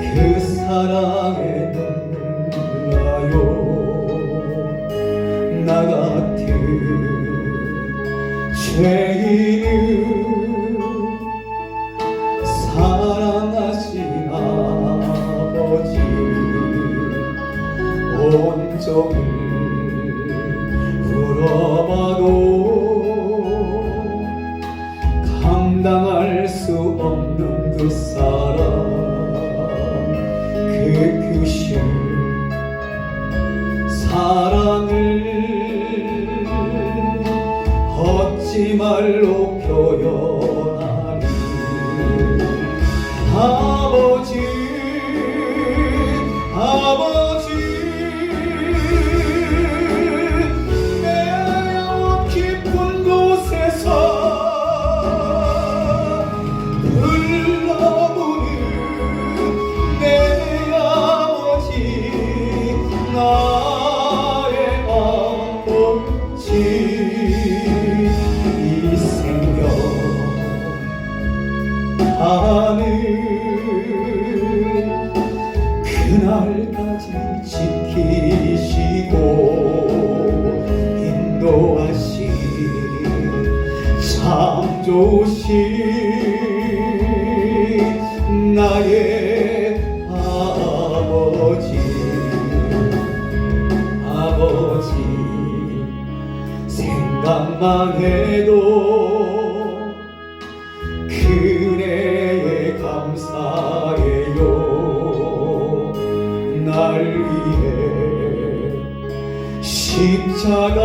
그 사랑에 눈물나요 나 같은 죄인을 사랑하신 아버지 온종일 감당할 수 없는 그 사랑 그 규신 사랑을 얻지 말로 아버지 아버지 하는 그날까지 지키시고 인도하시 참 좋으신 나의 아버지. 아버지 생각만 해도 십자가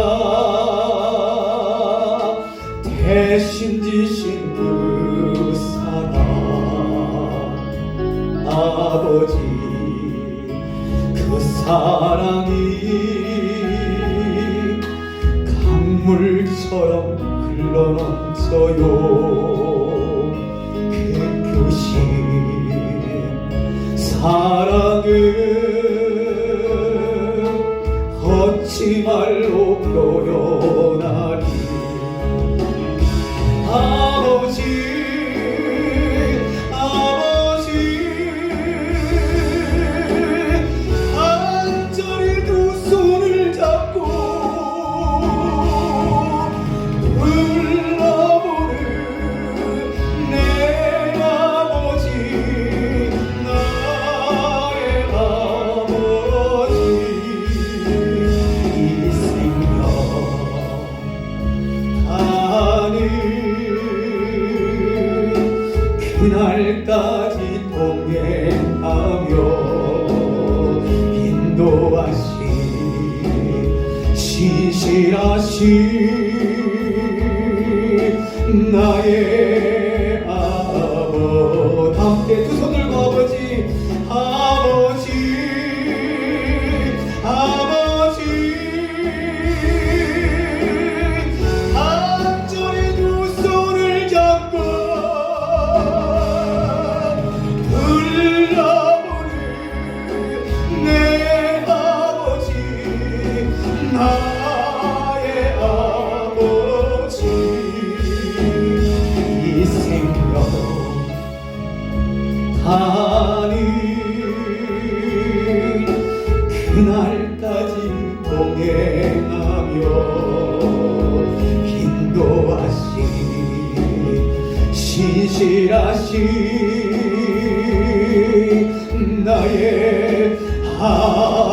대신 지신 그 사랑. 아버지 그 사랑이 강물처럼 흘러넘쳐요. 그 교신 사랑을 그날까지 동행하며 인도하시 신실하신 나의 그날까지 동행하며 인도하시 신실하신 나의 아버지